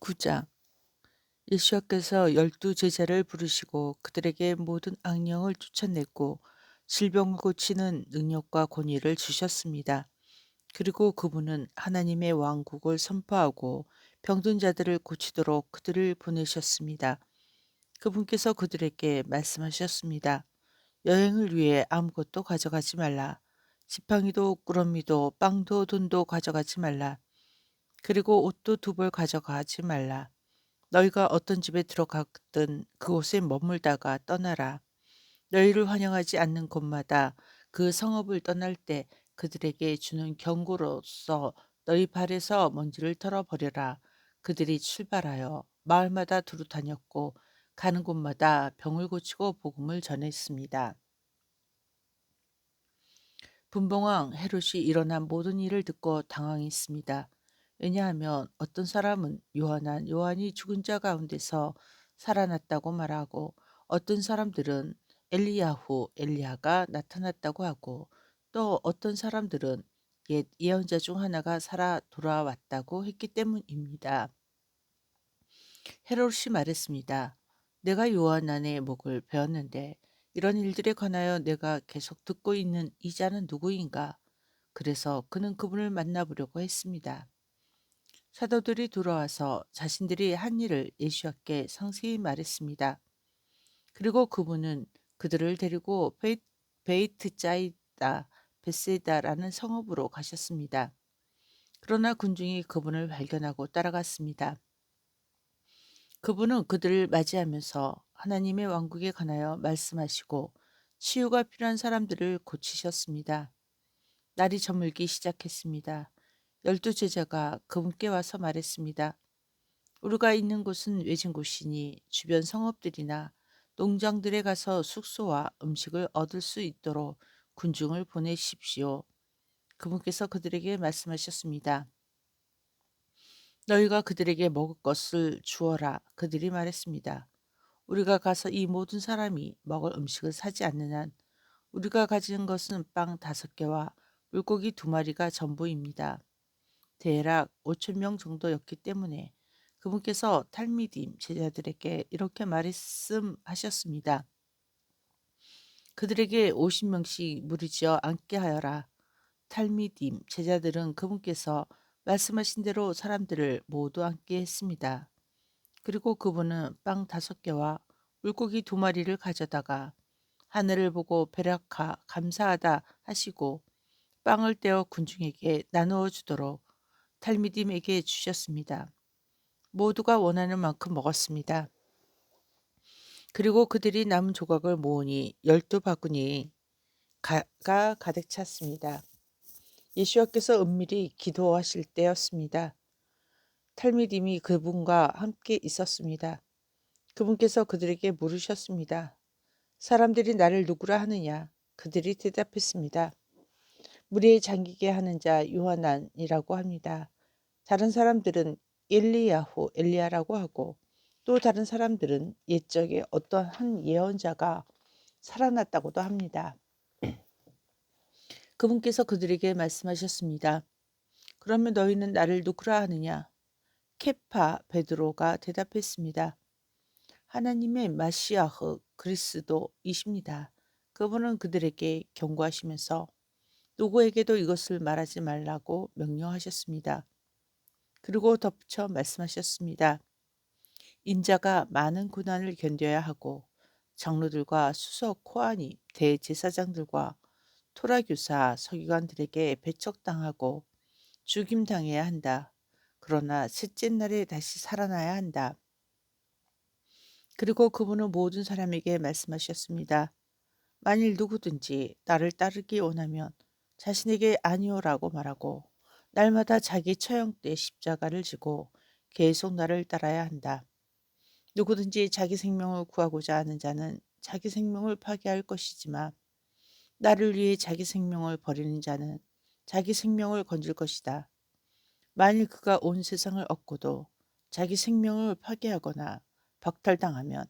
9장 예수와께서 열두 제자를 부르시고 그들에게 모든 악령을 쫓아냈고 질병을 고치는 능력과 권위를 주셨습니다. 그리고 그분은 하나님의 왕국을 선포하고 병든 자들을 고치도록 그들을 보내셨습니다. 그분께서 그들에게 말씀하셨습니다. 여행을 위해 아무것도 가져가지 말라. 지팡이도 꾸러미도 빵도 돈도 가져가지 말라. 그리고 옷도 두 벌 가져가지 말라. 너희가 어떤 집에 들어갔든 그곳에 머물다가 떠나라. 너희를 환영하지 않는 곳마다 그 성읍을 떠날 때 그들에게 주는 경고로서 너희 발에서 먼지를 털어버려라. 그들이 출발하여 마을마다 두루 다녔고 가는 곳마다 병을 고치고 복음을 전했습니다. 분봉왕 헤롯이 일어난 모든 일을 듣고 당황했습니다. 왜냐하면 어떤 사람은 요한한 요한이 죽은 자 가운데서 살아났다고 말하고 어떤 사람들은 엘리야후 엘리야가 나타났다고 하고 또 어떤 사람들은 옛 예언자 중 하나가 살아 돌아왔다고 했기 때문입니다. 헤롯이 말했습니다. 내가 요한 안의 목을 베었는데 이런 일들에 관하여 내가 계속 듣고 있는 이자는 누구인가? 그래서 그는 그분을 만나보려고 했습니다. 사도들이 돌아와서 자신들이 한 일을 예수께 상세히 말했습니다. 그리고 그분은 그들을 데리고 베이, 베이트 짜이다 베세다라는 성읍으로 가셨습니다. 그러나 군중이 그분을 발견하고 따라갔습니다. 그분은 그들을 맞이하면서 하나님의 왕국에 관하여 말씀하시고 치유가 필요한 사람들을 고치셨습니다. 날이 저물기 시작했습니다. 열두 제자가 그분께 와서 말했습니다. 우리가 있는 곳은 외진 곳이니 주변 성읍들이나 농장들에 가서 숙소와 음식을 얻을 수 있도록 군중을 보내십시오. 그분께서 그들에게 말씀하셨습니다. 너희가 그들에게 먹을 것을 주어라. 그들이 말했습니다. 우리가 가서 이 모든 사람이 먹을 음식을 사지 않는 한 우리가 가진 것은 빵 다섯 개와 물고기 두 마리가 전부입니다. 대략 5천 명 정도였기 때문에 그분께서 탈미딤 제자들에게 이렇게 말씀하셨습니다. 그들에게 50명씩 무리지어 앉게 하여라. 탈미딤 제자들은 그분께서 말씀하신 대로 사람들을 모두 앉게 했습니다. 그리고 그분은 빵 다섯 개와 물고기 두 마리를 가져다가 하늘을 보고 배락하 감사하다 하시고 빵을 떼어 군중에게 나누어 주도록 탈미딤에게 주셨습니다. 모두가 원하는 만큼 먹었습니다. 그리고 그들이 남은 조각을 모으니 열두 바구니가 가득 찼습니다. 예수와께서 은밀히 기도하실 때였습니다. 탈미딤이 그분과 함께 있었습니다. 그분께서 그들에게 물으셨습니다. 사람들이 나를 누구라 하느냐? 그들이 대답했습니다. 물에 잠기게 하는 자 요한안이라고 합니다. 다른 사람들은 엘리야후 엘리야라고 하고 또 다른 사람들은 옛적에 어떤 한 예언자가 살아났다고도 합니다. 그분께서 그들에게 말씀하셨습니다. 그러면 너희는 나를 누구라 하느냐? 케파 베드로가 대답했습니다. 하나님의 마시아흐 그리스도이십니다. 그분은 그들에게 경고하시면서 누구에게도 이것을 말하지 말라고 명령하셨습니다. 그리고 덧붙여 말씀하셨습니다. 인자가 많은 고난을 견뎌야 하고 장로들과 수석 코아니 대제사장들과 토라 교사 서기관들에게 배척당하고 죽임당해야 한다. 그러나 셋째 날에 다시 살아나야 한다. 그리고 그분은 모든 사람에게 말씀하셨습니다. 만일 누구든지 나를 따르기 원하면 자신에게 아니오라고 말하고 날마다 자기 처형 때 십자가를 지고 계속 나를 따라야 한다. 누구든지 자기 생명을 구하고자 하는 자는 자기 생명을 파괴할 것이지만 나를 위해 자기 생명을 버리는 자는 자기 생명을 건질 것이다. 만일 그가 온 세상을 얻고도 자기 생명을 파괴하거나 박탈당하면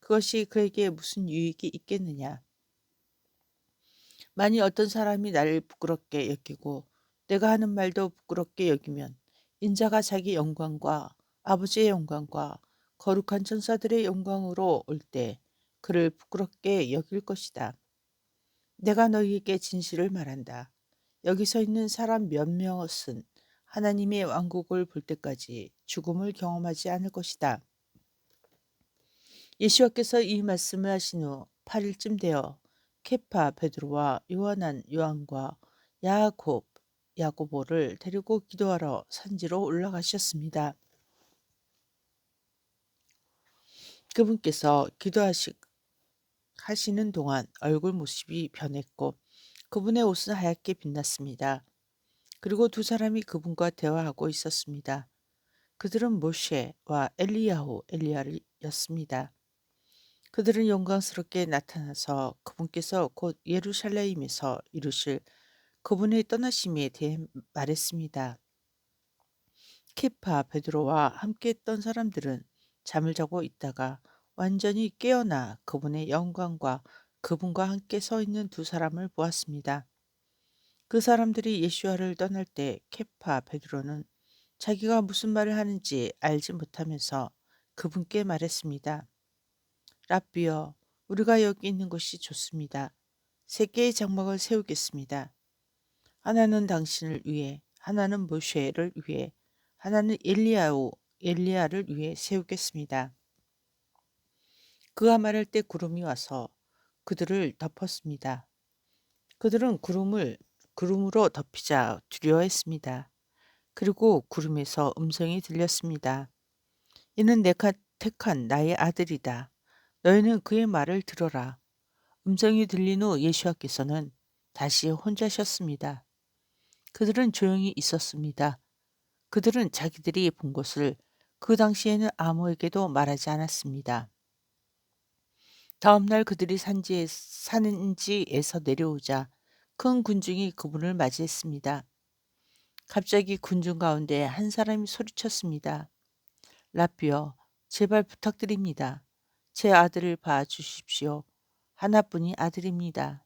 그것이 그에게 무슨 유익이 있겠느냐? 만일 어떤 사람이 나를 부끄럽게 여기고 내가 하는 말도 부끄럽게 여기면 인자가 자기 영광과 아버지의 영광과 거룩한 천사들의 영광으로 올 때 그를 부끄럽게 여길 것이다. 내가 너희에게 진실을 말한다. 여기 서 있는 사람 몇 명은 하나님의 왕국을 볼 때까지 죽음을 경험하지 않을 것이다. 예수와께서 이 말씀을 하신 후 8일쯤 되어 케파 베드로와 요한한 요한과 야곱 야고보를 데리고 기도하러 산지로 올라가셨습니다. 그분께서 기도하시 하시는 동안 얼굴 모습이 변했고 그분의 옷은 하얗게 빛났습니다. 그리고 두 사람이 그분과 대화하고 있었습니다. 그들은 모셰와 엘리야후 엘리야였습니다. 그들은 영광스럽게 나타나서 그분께서 곧 예루살렘에서 이루실 그분의 떠나심에 대해 말했습니다. 케파 베드로와 함께 했던 사람들은 잠을 자고 있다가 완전히 깨어나 그분의 영광과 그분과 함께 서 있는 두 사람을 보았습니다. 그 사람들이 예수와를 떠날 때 케파 베드로는 자기가 무슨 말을 하는지 알지 못하면서 그분께 말했습니다. 라비어, 우리가 여기 있는 것이 좋습니다. 세 개의 장막을 세우겠습니다. 하나는 당신을 위해, 하나는 모쉐를 위해, 하나는 엘리야오, 엘리야를 위해 세우겠습니다. 그가 말할 때 구름이 와서 그들을 덮었습니다. 그들은 구름을 구름으로 덮이자 두려워했습니다. 그리고 구름에서 음성이 들렸습니다. 이는 내가 택한 나의 아들이다. 너희는 그의 말을 들어라. 음성이 들린 후 예수와께서는 다시 혼자셨습니다. 그들은 조용히 있었습니다. 그들은 자기들이 본 것을 그 당시에는 아무에게도 말하지 않았습니다. 다음 날 그들이 산지에 산지에서 내려오자 큰 군중이 그분을 맞이했습니다. 갑자기 군중 가운데 한 사람이 소리쳤습니다. 라비어, 제발 부탁드립니다. 제 아들을 봐 주십시오. 하나뿐이 아들입니다.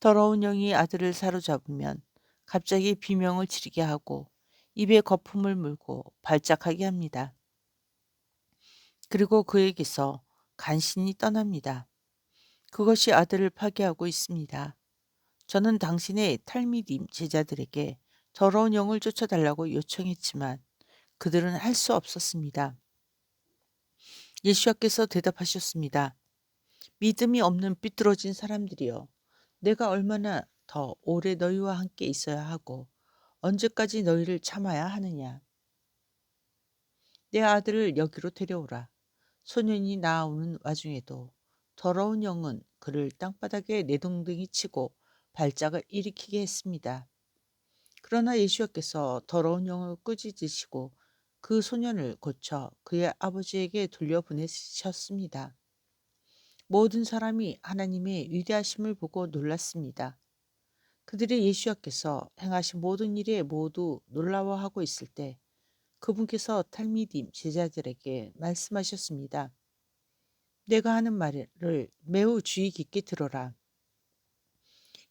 더러운 영이 아들을 사로잡으면 갑자기 비명을 지르게 하고 입에 거품을 물고 발작하게 합니다. 그리고 그에게서 간신히 떠납니다. 그것이 아들을 파괴하고 있습니다. 저는 당신의 탈미딤 제자들에게 더러운 영을 쫓아달라고 요청했지만 그들은 할 수 없었습니다. 예수와께서 대답하셨습니다. 믿음이 없는 삐뚤어진 사람들이여, 내가 얼마나 더 오래 너희와 함께 있어야 하고 언제까지 너희를 참아야 하느냐. 내 아들을 여기로 데려오라. 소년이 나오는 와중에도 더러운 영은 그를 땅바닥에 내동댕이 치고 발작을 일으키게 했습니다. 그러나 예수께서 더러운 영을 꾸짖으시고 그 소년을 고쳐 그의 아버지에게 돌려보내셨습니다. 모든 사람이 하나님의 위대하심을 보고 놀랐습니다. 그들이 예수께서 행하신 모든 일에 모두 놀라워하고 있을 때 그분께서 탈미딤 제자들에게 말씀하셨습니다. 내가 하는 말을 매우 주의 깊게 들어라.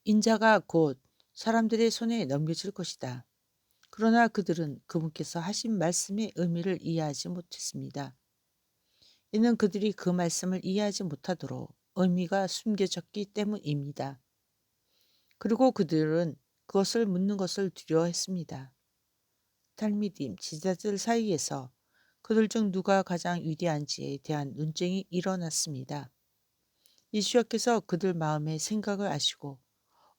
인자가 곧 사람들의 손에 넘겨질 것이다. 그러나 그들은 그분께서 하신 말씀의 의미를 이해하지 못했습니다. 이는 그들이 그 말씀을 이해하지 못하도록 의미가 숨겨졌기 때문입니다. 그리고 그들은 그것을 묻는 것을 두려워했습니다. 탈미딤 지자들 사이에서 그들 중 누가 가장 위대한지에 대한 논쟁이 일어났습니다. 예수께서 그들 마음의 생각을 아시고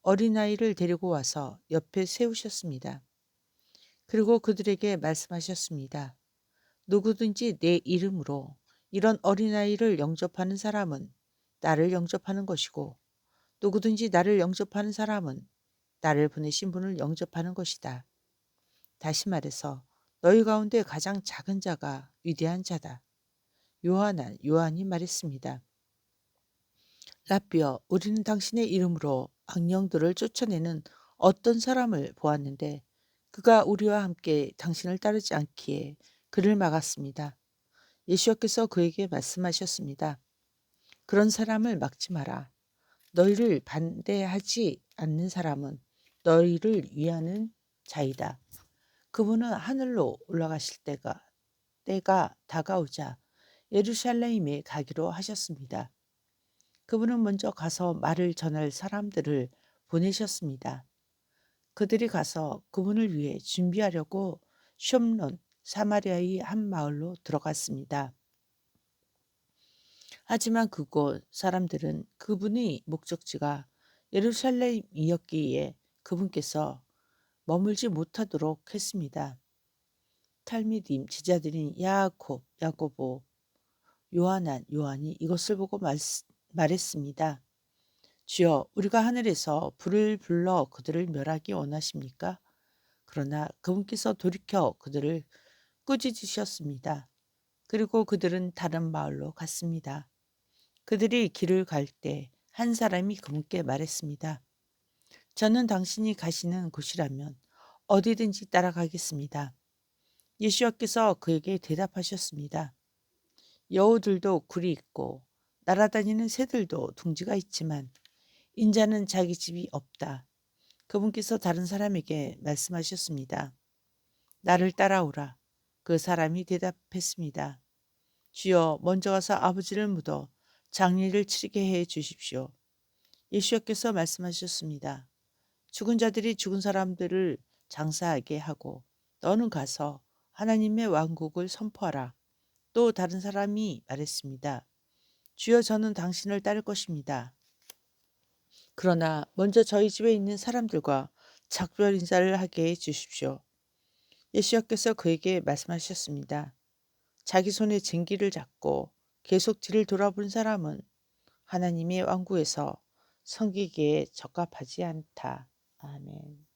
어린아이를 데리고 와서 옆에 세우셨습니다. 그리고 그들에게 말씀하셨습니다. 누구든지 내 이름으로 이런 어린아이를 영접하는 사람은 나를 영접하는 것이고 누구든지 나를 영접하는 사람은 나를 보내신 분을 영접하는 것이다. 다시 말해서 너희 가운데 가장 작은 자가 위대한 자다. 요한은 요한이 말했습니다. 라비어, 우리는 당신의 이름으로 악령들을 쫓아내는 어떤 사람을 보았는데 그가 우리와 함께 당신을 따르지 않기에 그를 막았습니다. 예수께서 그에게 말씀하셨습니다. 그런 사람을 막지 마라. 너희를 반대하지 않는 사람은 너희를 위하는 자이다. 그분은 하늘로 올라가실 때가 때가 다가오자 예루살렘에 가기로 하셨습니다. 그분은 먼저 가서 말을 전할 사람들을 보내셨습니다. 그들이 가서 그분을 위해 준비하려고 숑론 사마리아의 한 마을로 들어갔습니다. 하지만 그곳 사람들은 그분의 목적지가 예루살렘이었기에 그분께서 머물지 못하도록 했습니다. 탈미딤 제자들인 야곱, 야고보, 요한한, 요한이 이것을 보고 말, 말했습니다. 주여, 우리가 하늘에서 불을 불러 그들을 멸하기 원하십니까? 그러나 그분께서 돌이켜 그들을 꾸짖으셨습니다. 그리고 그들은 다른 마을로 갔습니다. 그들이 길을 갈 때 한 사람이 그분께 말했습니다. 저는 당신이 가시는 곳이라면 어디든지 따라가겠습니다. 예수와께서 그에게 대답하셨습니다. 여우들도 굴이 있고 날아다니는 새들도 둥지가 있지만 인자는 자기 집이 없다. 그분께서 다른 사람에게 말씀하셨습니다. 나를 따라오라. 그 사람이 대답했습니다. 주여 먼저 가서 아버지를 묻어 장례를 치르게 해 주십시오. 예수께서 말씀하셨습니다. 죽은 자들이 죽은 사람들을 장사하게 하고 너는 가서 하나님의 왕국을 선포하라. 또 다른 사람이 말했습니다. 주여 저는 당신을 따를 것입니다. 그러나 먼저 저희 집에 있는 사람들과 작별 인사를 하게 해 주십시오. 예수께서 그에게 말씀하셨습니다. 자기 손에 쟁기를 잡고 계속 뒤를 돌아본 사람은 하나님의 왕국에서 섬기기에 적합하지 않다. 아멘.